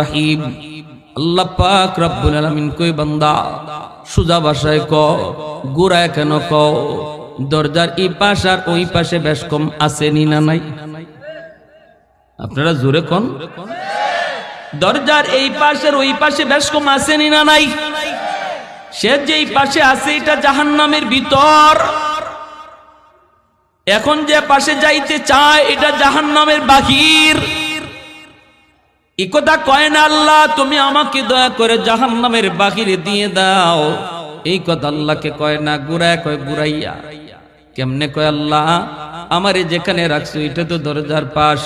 রাহিম। আল্লাহ পাক রব্বুল আলামিন কই, বান্দা, সুজা ভাষায় ক, গোড়ায় কেন ক? দরজার এই পাশ আর ওই পাশে বেশ কম আছে নি না নাই? আপনারা জোরে কন। দরজার এই পাশের ওই পাশে বেশ কম আছে নি না নাই? সে যেই পাশে আছে, এটা জাহান্নামের ভিতর। এখন যে পাশে যাইতে চায়, এটা জাহান্নামের বাহির। কথা কয় না আল্লাহ, তুমি আমাকে দয়া করে জাহান্নামের বাহিরে দিয়ে দাও। এই কথা আল্লাহকে কয় না, গুড়ায় কয় গুড়াইয়া। কেমনে কয় আল্লাহ, আমার যেখানে রাখছো এটা তো দরজার পাশ,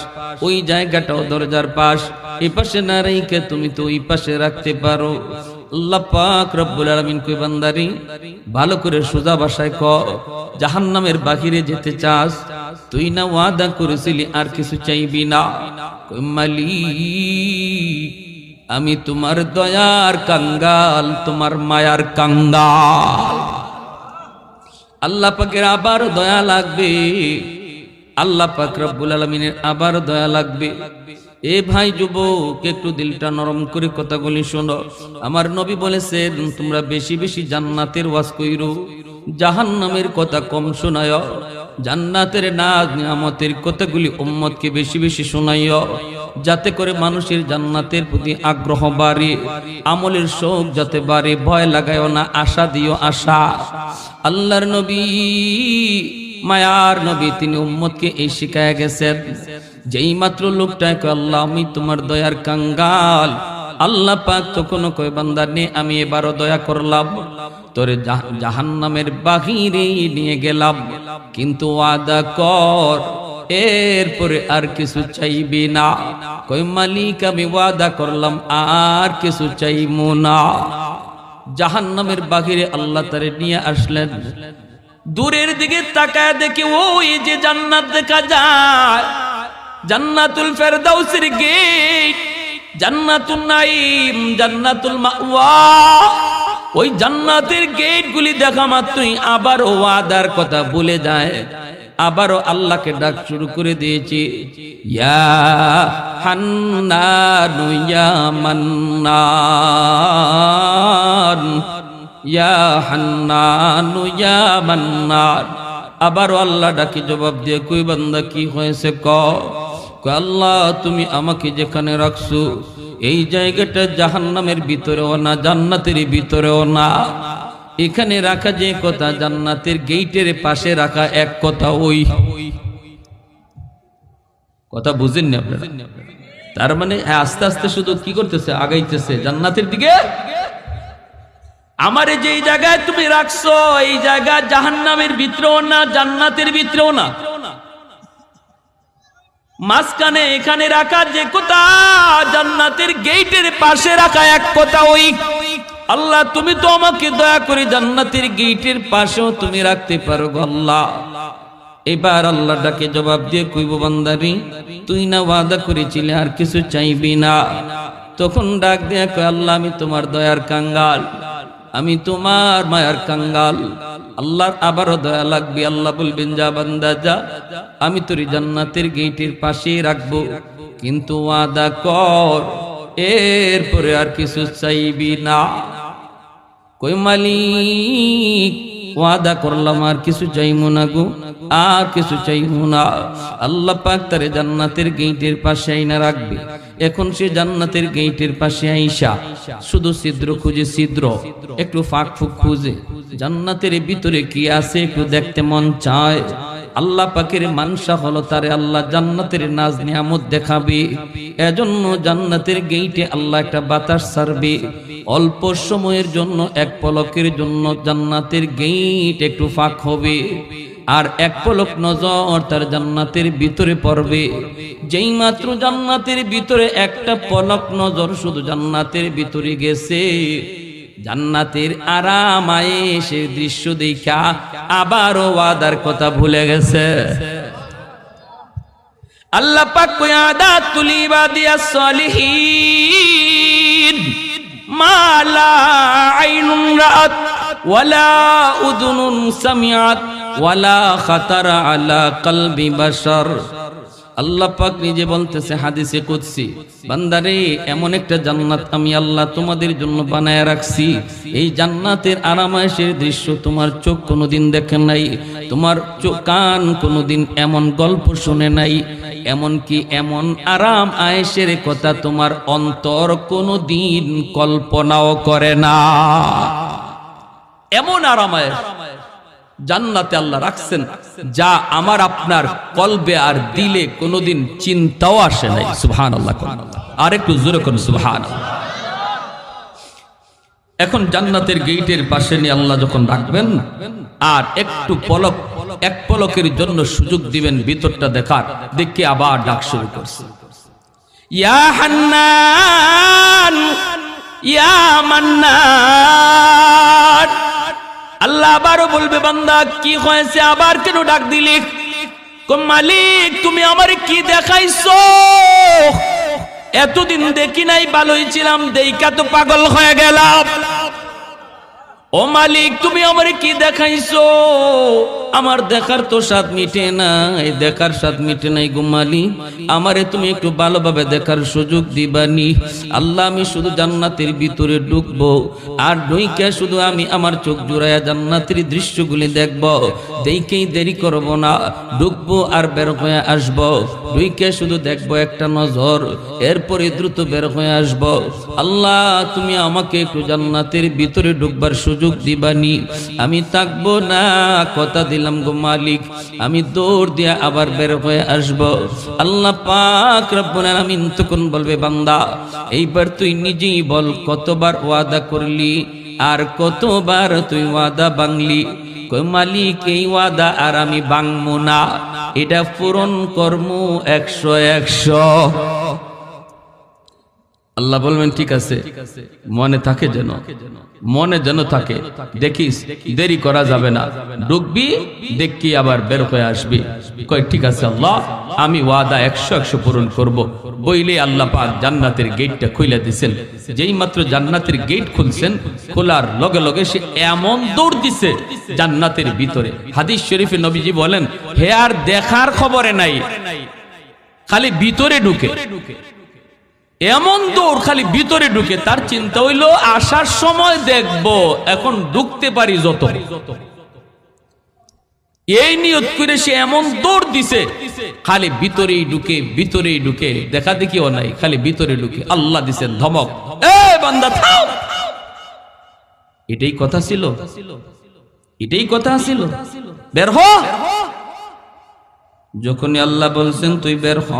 ওই জায়গাটাও দরজার পাশ। এই পাশে না রেখে তুমি তো ওই পাশে রাখতে পারো। ভালো করে সোজা ক বাহিরে যেতে চাস, তুই না ওয়াদা করেছিলি আর কিছু চাইবি না। আমি তোমার দয়ার কাঙ্গাল, তোমার মায়ার কাঙ্গাল। আল্লাহ পাকের আবার দয়া লাগবে, আল্লাহ পাক রব্বুল আলমিনের আবার দয়া লাগবে। এ ভাই যুবক, একটু দিলটা নরম করে কথাগুলি শোনো। আমার নবী বলেছেন, তোমরা বেশি বেশি জান্নাতের ওয়াজ কইরো। জাহান্নামের কথা কম শোনায়। জান্নাতের নাজ নিয়ামতের কথাগুলি উম্মতকে বেশি বেশি শোনাইয় যাতে করে মানুষের জান্নাতের প্রতি আগ্রহ বাড়ে। আমলের শোক যাতে বাড়ে, ভয় লাগায় না, আশা দিও আশা। আল্লাহর নবী, মায়ার নবী, তিনি উম্মতকে এই শিখায় গেছেন। যেই মাত্র লোকটাকে আল্লাহ, আমি তোমার দয়ার কাঙ্গাল। আল্লাহ পাক তো কোনো কয় বান্দার নেই আমি এবারও দয়া করলাম। তোরে জাহান নামের বাহিরে নিয়ে গেলাম। কিন্তু আদা কর, এরপরে আর কিছু চাইবি না। কই মালিক, আমি ওয়াদা করলাম, আর কিছু চাইব না। জাহান নামের বাহিরে আল্লাহ তারে নিয়ে আসলেন। দূরের দিকে তাকায় দেখি, ওই যে জান্নাত দেখা যায়। জান্নাতুল ফেরদাউসের গেট জান্নাতুল নাইম জান্নাতুল মাওয়া। ওই জান্নাতের গেট গুলি দেখা মাত্রই আবার ওয়াদার কথা ভুলে যায়। আবারও আল্লাহকে ডাক শুরু করে দিয়েছি। ইয়া হান্নানু, ইয়া মান্নান, ইয়া হান্নানু, ইয়া মান্নান। আবারও আল্লাহ ডাকি জবাব দিয়ে, কই বান্দা, কি হয়েছে? ক। আল্লাহ, তুমি আমাকে যেখানে রাখছো, এই জায়গাটা জাহান্নামের ভিতরেও না জান্নাতের ভিতরেও না। এখানে রাখা যে কথা, জান্নাতের গেইটের পাশে রাখা এক কথা ওই। কথা বুঝেন না আপনারা? তার মানে আস্তে আস্তে শুধু কি করতেছে? আগাইতেছে। জান্নাতের দিকে? আমারে যেই জায়গায় তুমি রাখছো, এই জায়গা জাহান্নামের ভিতরেও না, জান্নাতের ভিতরেও না। মাঝখানে এখানে রাখা যে কোথা, জান্নাতের গেইটের পাশে রাখা এক কথা ওই। আল্লাহ, তুমি তো আমাকে দয়া করে জান্নাতের গেইটের পাশেও তুমি রাখতে পারো আল্লাহ। এবার আল্লাহ ডাকে জবাব দিয়ে কইব বান্দারি তুই না ওয়াদা করেছিলে আর কিছু চাইবি না। তখন ডাক দিয়ে কয়, আল্লাহ, আমি তোমার দয়ার কাঙ্গাল, আমি তোমার মায়ার কাঙ্গাল। আল্লাহর আবারও দয়া লাগবে, আল্লাহ বলবেন, যা বান্দা, যা। আমি তোর জান্নাতের গেটের পাশে রাখব। কিন্তু ওয়াদা কর, এরপরে আর কিছু চাইবি না। কই মালিক ওয়াদা করলাম, আর কিছু চাইমু না গো, আর কিছু চাইমু না। আল্লাহ পাক তারে জান্নাতের গেটের পাশে আইনা রাখবে। এখন সে জান্নাতের গেটের পাশে আইসা, শুধু ছিদ্র খুঁজে ছিদ্র, একটু ফাঁক ফুক খুঁজে। জান্নাতের ভিতরে কি আছে একটু দেখতে মন চায়। আল্লাহ পাকের মানসা হলো তারে আল্লাহ জান্নাতের নাজ নিয়ামত দেখাবে। এজন্য জান্নাতের গেইটে আল্লাহ একটা বাতাস ছাড়বে। অল্প সময়ের জন্য, এক পলকের জন্য জান্নাতের গেইট একটু ফাঁক হবে। আর এক পলক নজর তার জান্নাতের ভিতরে পড়বে। যেই মাত্র জান্নাতের ভিতরে একটা পলক নজর শুধু জান্নাতের ভিতরে গেছে। জান্নাতের আরামায়ে সে দৃশ্য দেখা আবারও ওয়াদার কথা ভুলে গেছে। আল্লাহ পাক কই আদাত তুলি বাদিয়া সলিহিন মালা আইনুন রাত ওয়ালা উযুনুন সামিআত ওয়ালা খাতারা আলা কলবি বাশার। আল্লাহ পাক নিজে বলতেছে, হাদিসে কুদসি, বান্দারে, এমন একটা জান্নাত আমি আল্লাহ তোমাদের জন্য বানায় রাখছি। এই জান্নাতের আরামায়েশের দৃশ্য তোমার চোখ কোনোদিন দেখে নাই, তোমার চোখ কান কোনোদিন এমন গল্প শুনে নাই, এমনকি এমন আরাম আয়েশের কথা তোমার অন্তর কোনোদিন কল্পনাও করে না। এমন আরাম আরামায়েশ জান্নাতে আল্লাহ রাখছেন, যা আমার আপনার কলবে আর দিলে কোনোদিন চিন্তাও আসে নাই। সুবহান আল্লাহ আর একটু জোরে করুন সুবহান এখন জান্নাতের গেইটের পাশে নিয়ে আল্লাহ যখন রাখবেন, আর একটু পলক, এক পলকের জন্য সুযোগ দিবেন, ভিতরটা দেখার, দেখে আবার ডাক শুরু করছে। ইয়া ইয়া আল্লাহ আবারও বলবে, বান্দা, কি হয়েছে? আবার কেন ডাক দিলি? মালিক, তুমি আমার কি দেখাইছো? এতদিন দেখি নাই, ভালোই ছিলাম দেইকা তো পাগল হয়ে গেলাম। ও মালিক, তুমি আমার কি দেখাইছো? আমার দেখার তো স্বাদ মিটে নাই, দেখার স্বাদ মিটে নাই গো মালিক। আমারে তুমি একটু ভালোভাবে দেখার সুযোগ দিবানি। আল্লাহ, আমি শুধু জান্নাতের ভিতরে ঢুকবো, আর ঢুইকে শুধু আমি আমার চোখ জুড়াইয়া জান্নাতের দৃশ্যগুলি দেখব। দেখেই দেরি করব না, ঢুকবো আর বের হয়ে আসব। ঢুইকে শুধু দেখব একটা নজর, এরপরে দ্রুত বের হয়ে আসব। আল্লাহ, তুমি আমাকে একটু জান্নাতের ভিতরে ঢুকবার সুযোগ দিবানি। আমি থাকব না, কথা দিলাম গো মালিক। আমি দৌড় দিয়া আবার বের হয়ে আসব। আল্লাহ পাক রব্বুল আলামিন তখন বলবে, বান্দা, এইবার তুই নিজেই বল, কতবার ওয়াদা করলি আর কতবার তুই ওয়াদা বাংলি? মালিক, এই ওয়াদা আর আমি বাংমু না। এটা পূরণ কর্ম একশো একশো। আল্লাহ বলবেন, ঠিক আছে, মনে থাকে যেন, মনে যেন থাকে, দেখিস, দেরি করা যাবে না, ঢুকবি, দেখি আবার বের হয়ে আসবি। কয়, ঠিক আছে আল্লাহ, আমি ওয়াদা একশো একশো পূরণ করব। বইলে আল্লাহ পাক জান্নাতের গেটটা খুলে দিছেন। যেই মাত্র জান্নাতের গেট খুলছেন, খোলার লগে লগে সে এমন দৌড় দিছে জান্নাতের ভিতরে। হাদিস শরীফে নবীজি বলেন, হে আর দেখার খবরে নাই, খালি ভিতরে ঢুকে। এমন দৌড় খালি ভিতরে ঢুকে, তার চিন্তা হইল, আসার সময় দেখব, এখন ঢুকতে পারি যত এই নিয়ত করে সে এমন দৌড় দিছে, খালি ভিতরেই ঢুকে ভিতরেই ঢুকে, দেখা দেখিও নাই, খালি ভিতরে ঢুকে, আল্লাহ দিছেন ধমক। এ বান্দা থাও এটাই কথা ছিল। এটাই কথা ছিল। বের হ! যখনই আল্লাহ বলছেন, তুই বের হ।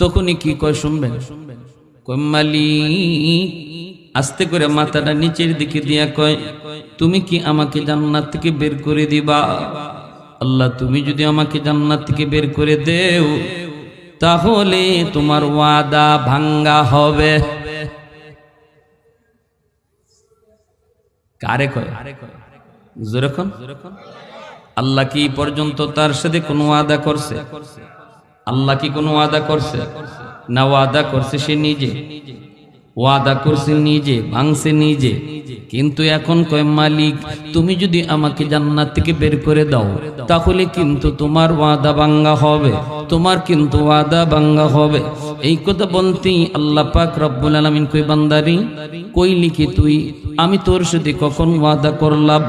তখনই কি কয় শুনবেন? কয়, মালিক, আস্তে করে মাথাটা নিচের দিকে দিয়া কয়, তুমি কি আমাকে জান্নাত থেকে বের করে দিবা? আল্লাহ, তুমি যদি আমাকে জান্নাত থেকে বের করে দেও, তাহলে তোমার ওয়াদা ভাঙ্গা হবে। কারে কয়? যেরকম আল্লাহ কি পর্যন্ত তার সাথে কোনো ওয়াদা করছে? আল্লাহ কি কোনো ওয়াদা করছে? না ওয়াদা করছে সে নিজে। ওয়াদা করছে নিজে, ভাঙছে নিজে। কিন্তু এখন কয়, মালিক, তুমি যদি আমাকে জান্নাত থেকে বের করে দাও, তাহলে কিন্তু তোমার ওয়াদা ভাঙ্গা হবে। তোমার কিন্তু ওয়াদা ভাঙ্গা হবে। এই কথা বলতেই আল্লাহ পাক রব্বুল আলামিন কই বান্দারি কইলি কি তুই? আমি তোর সাথে কখন ওয়াদা করলাম?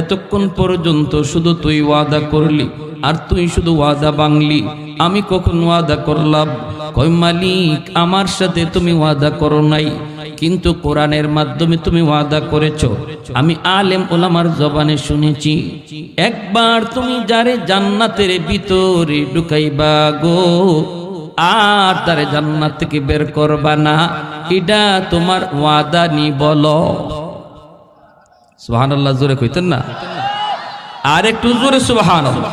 এতক্ষণ পর্যন্ত শুধু তুই ওয়াদা করলি, আর তুই শুধু ওয়াদা বাংলি আমি কখন ওয়াদা করলাম কই মালিক, আমার সাথে তুমি ওয়াদা করো নাই, কিন্তু কোরআনের মাধ্যমে তুমি ওয়াদা করেছ। আমি আলেম ওলামার জবানে শুনেছি, একবার তুমি যারে জান্নাতের ভিতরে ঢুকাইবা গো, আর তারে জান্নাত থেকে বের করবা না, এটা তোমার ওয়াদা নি বলো। সুবহানাল্লাহ, জোরে কইতেন না? আর একটু জোরে, সুবহানাল্লাহ।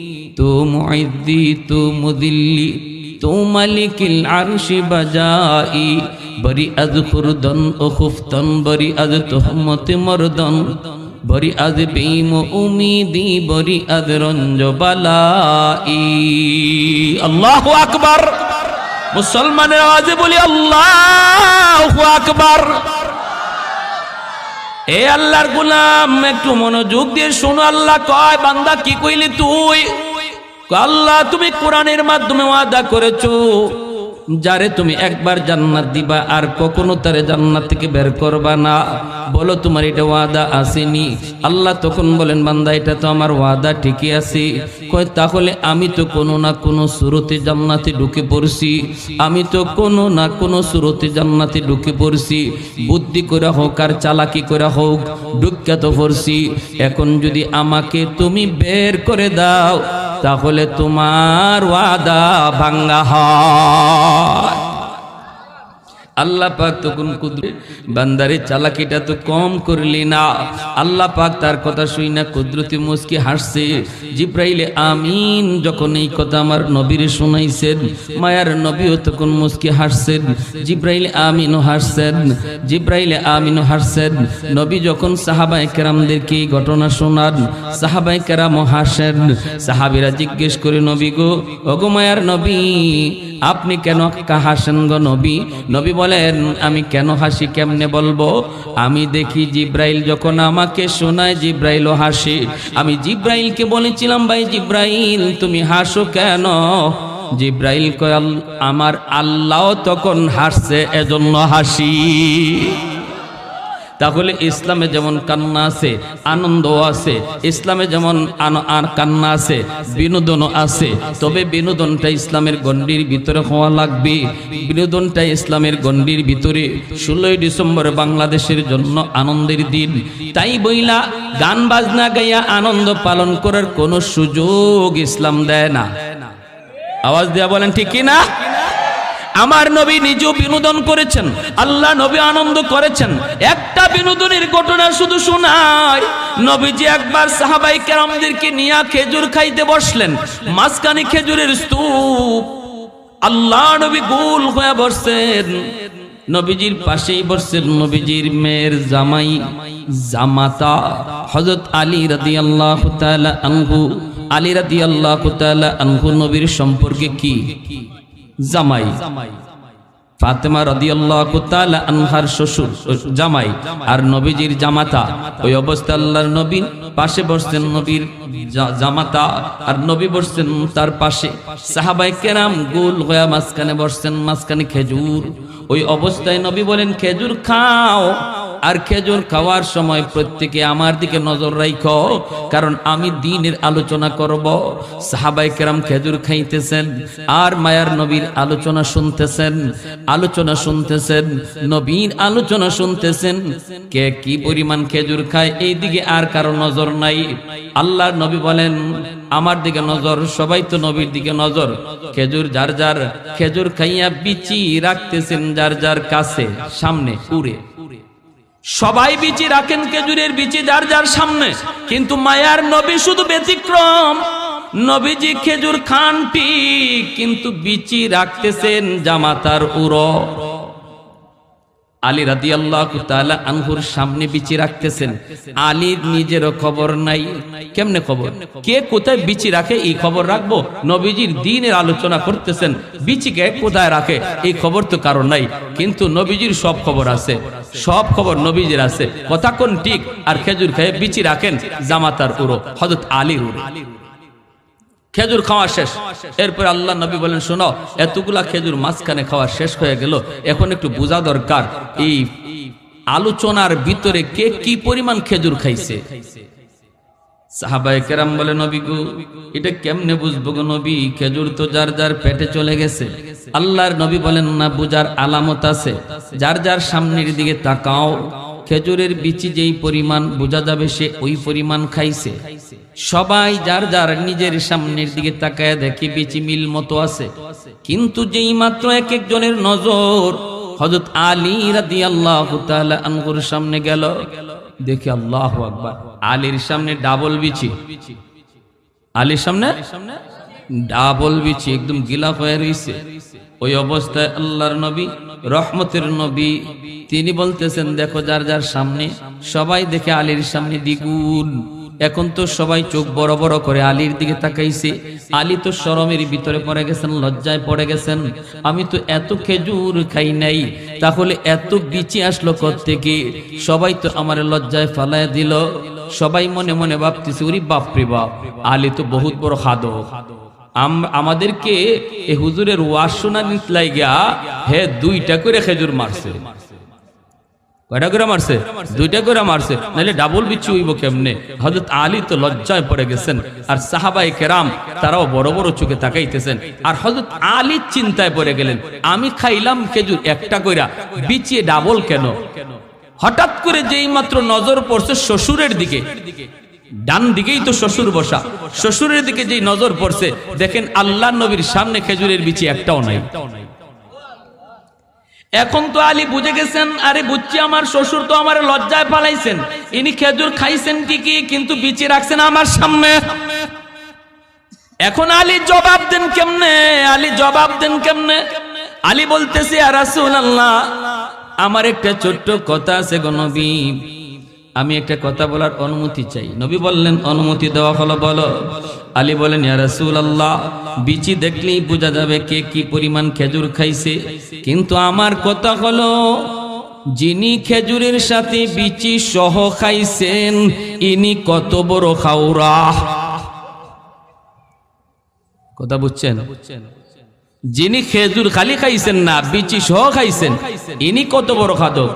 তো বসিরি তো মুদিল্লি তো মালিকিল আরশি বাজাই বরি আজ খুরদন ও খুফতন বরি আজ তোহমতে মরদন বরি আজ বেইম উমিদি বরি আজ রঞ্জ বালাই আল্লাহু আকবার মুসলমানের আওয়াজে বলি আল্লাহু আকবার এ আল্লাহর গুলাম একটু মনোযোগ দিয়ে শোনো আল্লাহ কয় বান্দা কি কইলি তুই আল্লাহ, তুমি কোরআনের মাধ্যমে ওয়াদা করেছ। যারে তুমি একবার জান্নাত দিবা, আর কখনো তারে জান্নাত থেকে বের করবা না। বলো, তোমার এটা ওয়াদা আসেনি? আল্লাহ তখন বলেন, বান্দা, এটা তো আমার ওয়াদা ঠিকই আছে। কয়, তাহলে আমি তো কোনো না কোনো সুরতে জান্নাতে ঢুকে পড়ছি। আমি তো কোনো না কোনো সুরতে জান্নাতে ঢুকে পড়ছি। বুদ্ধি করে হোক আর চালাকি করে হোক, ঢুকে তো পড়ছি। এখন যদি আমাকে তুমি বের করে দাও তাহলে তোমার ওয়াদা ভাঙ্গা হয়। আল্লাহ পাক তখন কুদরে বান্দারে চালাকিটা তো কম করলি না। আল্লাহ পাক তার কথা শুই না, কুদরতি মুসকি হাসছে। জিব্রাইলে আমিন যখন এই কথা আমার নবীরে শোনাইছেন, মায়ার নবীও তখন মুসকি হাসছেন, জিব্রাইলে আমিনও হাসছেন, জিব্রাইলে আমিনও হাসছেন। নবী যখন সাহাবায়ে কেরামদেরকে এই ঘটনা শোনান, সাহাবায়ে কেরামও হাসেন। সাহাবীরা জিজ্ঞেস করে, নবী গো, ওগো মায়ার নবী, আপনি কেন হাসেন গো নবী? নবী বলেন, আমি কেন হাসি কেমনে বলব? আমি দেখি জিব্রাইল যখন আমাকে শোনায়, জিব্রাইলও হাসি। আমি জিব্রাইলকে বলেছিলাম, ভাই জিব্রাইল, তুমি হাসো কেন? জিব্রাইল কয় আমার আল্লাহ তখন হাসছে, এজন্য হাসি। তাহলে ইসলামে যেমন কান্না আছে আনন্দ আছে, ইসলামে যেমন আর কান্না আছে, বিনোদনও আছে, তবে বিনোদনটা ইসলামের গণ্ডির ভিতরে হওয়া লাগবে। বিনোদনটা ইসলামের গণ্ডির ভিতরে। ষোলোই ডিসেম্বর বাংলাদেশের জন্য আনন্দের দিন। তাই বইলা গান বাজনা গাইয়া আনন্দ পালন করার কোনো সুযোগ ইসলাম দেয় না। আওয়াজ দেয়া বলেন, ঠিক না? আমার নবী নিজেও বিনোদন করেছেন, আল্লাহ নবী আনন্দ করেছেন। একটা বিনোদনের ঘটনা শুধু শোনায়, নবীজি একবার সাহাবাই কেরামদেরকে নিয়ে খেজুর খাইতে বসলেন, মাঝখানে খেজুরের স্তূপ। আল্লাহ নবী গোল হয়ে বসছেন, নবীজির পাশেই বসছেন নবীজির মেয়ের জামাই জামাতা, হযরত আলী রাদিয়াল্লাহু তাআলা আনহু। আলী রাদিয়াল্লাহু তাআলা আনহু নবীর সম্পর্কে কি? জামাই। ফাতেমা রাদিয়াল্লাহু তাআলা আনহার শ্বশুর জামাই। আর নবীজির জামাতা। ওই অবস্থা আল্লাহর নবী পাশে বসছেন নবীর জামাতা। আর নবী বসছেন তার পাশে। সাহাবায়ে কেরাম গোল হয়ে মাঝখানে বসছেন মাঝখানে খেজুর। ওই অবস্থায় নবী বলেন, খেজুর খাও। আর খেজুর খাওয়ার সময় প্রত্যেকে আমার দিকে নজর রাখো কারণ আমি দিনের আলোচনা করব। সাহাবাই কেরাম খেজুর খাইতেছেন, আর মায়ার নবীর আলোচনা শুনতেছেন আলোচনা শুনতেছেন, নবীর আলোচনা শুনতেছেন। কে কি পরিমাণ খেজুর খায়, এই দিকে আর কারও নজর নাই। আল্লাহর নবী বলেন, আমার দিকে নজর, সবাই তো নবীর দিকে নজর। খেজুর যার যার, খেজুর খাইয়া বিচি রাখতেছেন যার যার কাছে, সামনে, উড়ে। সবাই বিচি রাখেন খেজুরের বিচি যার যার সামনে। কিন্তু মায়ার নবী শুধু ব্যতিক্রম। নবীজি খেজুর খান ঠিক, কিন্তু বিচি রাখতেছেন জামাতার উড়ো আলী রাদি আল্লাহ আনহুর সামনে বিচি রাখতেছেন। আলীর নিজেরও খবর নাই। কেমনে খবর? কে কোথায় বিচি রাখে এই খবর রাখব? নবীজির দিনের আলোচনা করতেছেন। বিচিকে কোথায় রাখে এই খবর তো কারণ নাই। কিন্তু নবীজির সব খবর আছে। সব খবর নবীজির আছে। কথা কোন ঠিক? আর খেজুর খেয়ে বিচি রাখেন জামাতার উড়ো হজরত আলীর উড়ো খেজুর খাওয়া শেষ। এরপর আল্লাহ নবী বলেন, শোনো, এতগুলা খেজুর মাঝখানে খাওয়া শেষ হয়ে গেল। এখন একটু বোঝা দরকার, এই আলোচনার ভিতরে কে কি পরিমাণ খেজুর খাইছে? সাহাবায়ে কেরাম বলে, নবী গো, এটা কেমনে বুঝব গো নবী? খেজুর তো যার যার পেটে চলে গেছে। আল্লাহর নবী বলেন, না, বুঝার আলামত আছে। যার যার সামনের দিকে তাকাও। খেজুরের বিচি যেই পরিমাণ, বোঝা যাবে সে ওই পরিমাণ খাইছে। সবাই যার যার নিজের সামনের দিকে তাকায় দেখে বিচি মিল মতো আছে। কিন্তু যেই মাত্র এক একজনের নজর, হযরত আলী রাদিয়াল্লাহু তাআলা আনহুর সামনে গেল। দেখে আল্লাহ আকবার। আলীর সামনে ডাবল বিচি। আলীর সামনে? ডাবল বিছি একদম গিলা হয়ে রয়েছে ওই অবস্থায় আল্লাহর নবী, রহমতের নবী, তিনি বলতেছেন, দেখো যার যার সামনে, সবাই দেখে আলীর সামনে দ্বিগুণ। এখন তো সবাই চোখ বড় বড় করে আলীর দিকে তাকাইছে। আলী তো শরমের ভিতরে পড়ে গেছেন, লজ্জায় পড়ে গেছেন। আমি তো এত খেজুর খাই নাই, তাহলে এত বিচি আসলো থেকে সবাই তো আমার লজ্জায় ফালায় দিল। সবাই মনে মনে ভাবতেছে, ওরি বাপরে বাপ, আলী তো বহুত বড় আম- আমাদেরকে এ হুজুরের ওয়াজ শোনা নিতলাই গিয়া হে, দুইটা করে খেজুর মারছে। কয়টা করে মারছে? দুইটা করে মারছে। নাহলে ডাবল বিচ্ছু হইব কেমনে? হজরত আলী তো লজ্জায় পড়ে গেছেন। আর সাহাবাই কেরাম তারাও বড় বড় চোখে তাকাইতেছেন। আর হজরত আলী চিন্তায় পড়ে গেলেন, আমি খাইলাম খেজুর একটা কইরা বিচিয়ে ডাবল কেন? হঠাৎ করে যেই মাত্র নজর পড়ছে শ্বশুরের দিকে, ডান দিকেই তো শ্বশুর বসা। শ্বশুরের দিকে যেই নজর পড়ছে, দেখেন আল্লাহ নবীর সামনে খেজুরের বিচি একটাও নাই। এখন তো আলী বুঝে গেছেন, আরে বুঝছি আমার শ্বশুর তো আমার লজ্জায় পালাইছেন ইনি খেজুর খাইছেন ঠিকই, কিন্তু বিচি রাখছেন আমার সামনে। এখন আলী জবাব দেন কেমনে? আলী জবাব দেন কেমনে? আলী বলতেছি আর আল্লাহ আমার একটা ছোট্ট কথা আছে গো নবী। আমি একটা কথা বলার অনুমতি চাই। নবী বললেন, অনুমতি দেওয়া হলো, বলো। আলী বলেন, ইয়া রাসূলুল্লাহ, বিচি দেখলেই বোঝা যাবে কে কি পরিমাণ খেজুর খাইছে। কিন্তু আমার কথা হলো, যিনি খেজুরের সাথে বিচি সহ খাইছেন, ইনি কত বড় খাওরা কথা বুঝছেন বুঝছেন? যিনি খেজুর খালি খাইছেন না, বিচি সহ খাইছেন, ইনি কত বড় খাদক।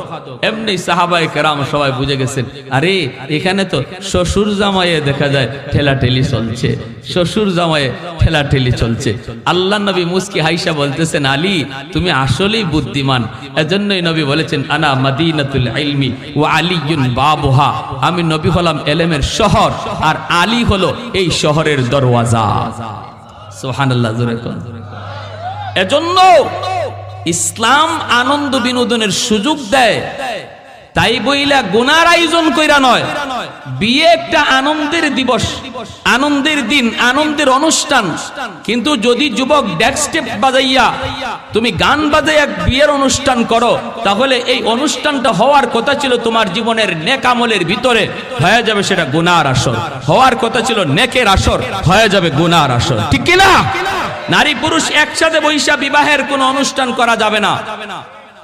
এমনি সাহাবাই কেরাম সবাই বুঝে গেছেন, আরে, এখানে তো শ্বশুর জামাইয়ে দেখা যায় ঠেলা ঠেলি চলছে, শ্বশুর জামাইয়ে ঠেলা ঠেলি চলছে। আল্লাহ নবী মুস্কি হাইসা বলতেছেন, আলী, তুমি আসলেই বুদ্ধিমান। এজন্যই নবী বলেছেন, আনা মাদিনাতুল ইলমি ও আলিয়ুন বাবুহা। আমি নবী হলাম এলেমের শহর, আর আলী হলো এই শহরের দরওয়াজা। সোহানাল্লাহ জোরে কোন। এজন্য ইসলাম আনন্দ বিনোদনের সুযোগ দেয়। তাই বইলা গুনার আয়োজন কইরা নয়। বিয়ে একটা আনন্দের দিবস। আনন্দের দিন, আনন্দের অনুষ্ঠান। কিন্তু যদি যুবক ডেক বাজাইয়া তুমি গান বাজাইয়া বিয়ের অনুষ্ঠান করো, তাহলে এই অনুষ্ঠানটা হওয়ার কথা ছিল তোমার জীবনের নেক আমলের ভিতরে। হয়ে যাবে সেটা গুনার আসর। হওয়ার কথা ছিল নেকের আসর। হয়ে যাবে গুনার আসর। ঠিক কিনা? নারী পুরুষ একসাথে বৈশা বিবাহের কোনো অনুষ্ঠান করা যাবে না।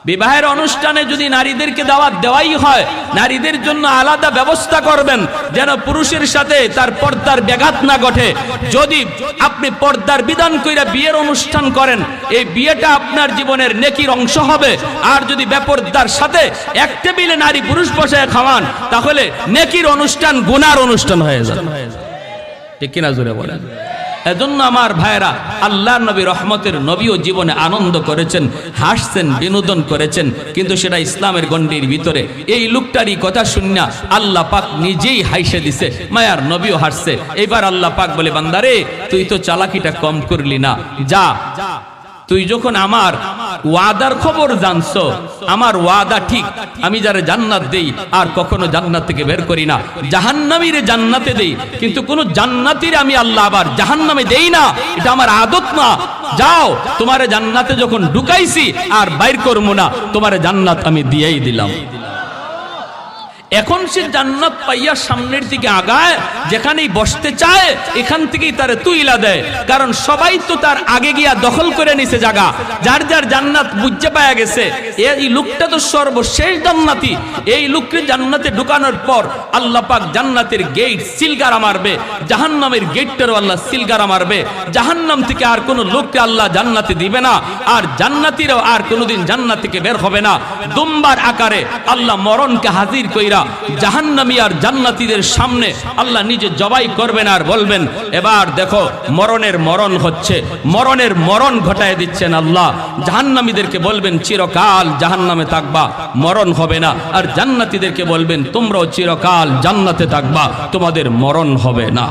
বিবাহের অনুষ্ঠানে যদি নারীদেরকে দাওয়াত দেওয়াই হয়, নারীদের জন্য আলাদা ব্যবস্থা করবেন, যেন পুরুষের সাথে তার পর্দার ব্যাঘাত না ঘটে। যদি আপনি পর্দার বিধান কইরা বিয়ের অনুষ্ঠান করেন, এই বিয়েটা আপনার জীবনের নেকির অংশ হবে। আর যদি বেপর্দার সাথে এক টেবিলে নারী পুরুষ বসে খাওয়ান, তাহলে নেকির অনুষ্ঠান, গুনার অনুষ্ঠান হয়ে যাবে। ঠিক কিনা জুড়ে বলেন? এজন্য আমার ভাইরা আল্লাহ নবী রহমতের নবীও জীবনে আনন্দ করেছেন, হাসছেন, বিনোদন করেছেন, কিন্তু সেটা ইসলামের গণ্ডির ভিতরে। এই লোকটারই কথা শুনিয়া আল্লাহ পাক নিজেই হাইসে দিছে, মায়ার নবীও হাসছে। এবার আল্লাহ পাক বলে, বান্দারে, তুই তো চালাকিটা কম করলি না, যা। তুই যখন আমার ওয়াদার খবর জানছো, আমার ওয়াদা ঠিক। আমি যারা জান্নাত দেই, আর কখনো জান্নাত থেকে বের করি না। জাহান্নামীর জান্নাতে দেই, কিন্তু কোন জান্নাতির আমি আল্লাহ আবার জাহান্নামে দেই না। এটা আমার আদত না। যাও, তোমার জান্নাতে যখন ঢুকাইছি, আর বাইর করব না, তোমার জান্নাত আমি দিয়েই দিলাম। এখন সে জান্নাত পাইয়া সামনের দিকে আগায়, যেখানেই বসতে চায়, এখান থেকেই তারে তুইলা দেয়। কারণ সবাই তো তার আগে গিয়া দখল করে নিছে জায়গা যার যার জান্নাত বুঝতে পাওয়া গেছে এই লোকটা তো সর্বশেষ জান্নাতি। এই লোককে জান্নাতে ঢুকানোর পর আল্লাহ পাক জান্নাতের গেট সিলগারা মারবে, জাহান্নামের গেটটারও আল্লাহ সিলগারা মারবে। জাহান্নাম থেকে আর কোনো লোককে আল্লাহ জান্নাতে দিবে না, আর জান্নাতিরও আর কোনোদিন জান্নাত থেকে বের হবে না। দুম্বার আকারে আল্লাহ মরণকে হাজির কইরা জাহান্নামী আর জান্নাতিদের সামনে আল্লাহ নিজে জবাই করবেন আর বলবেন, এবার দেখো, মরণের মরণ হচ্ছে। মরণের মরণ ঘটায় দিচ্ছেন আল্লাহ। জাহান্নামীদেরকে বলবেন, চিরকাল জাহান্নামে থাকবা, মরণ হবে না। আর জান্নাতিদেরকে বলবেন, তোমরাও চিরকাল জান্নাতে থাকবা, তোমাদের মরণ হবে না।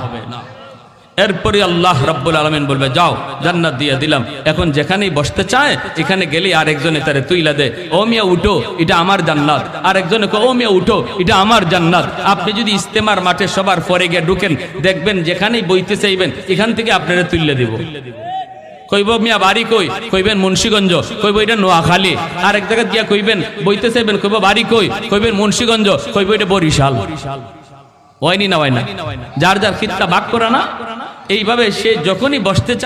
এরপরে আল্লাহ রাব্বুল আলমিন বলবে যাও জান্নাত দিয়ে দিলাম। এখন যেখানেই বসতে চায় এখানে গেলে আরেকজনে তারে তুইলা দে। ও মিয়া উঠো এটা আমার জান্নাত। আরেকজনে কয়, ও মিয়া উঠো এটা আমার জান্নাত। আপনি যদি ইস্তেমার মাঠে সবার পরে গিয়ে ঢুকেন দেখবেন যেখানেই বইতে চাইবেন এখান থেকে আপনারা তুইলে দিব। কইব মিয়া বাড়ি কই? কইবেন মুন্সিগঞ্জ। কইব এটা নোয়াখালী। আরেক জায়গা গিয়া কইবেন বইতে চাইবেন? কইব বাড়ি কই? কইবেন মুন্সিগঞ্জ। কইব এটা বরিশাল। হয়নি না হয় না। যার যার খিত্তা ভাগ করা না, এইভাবে সে যখনই বসতে চায়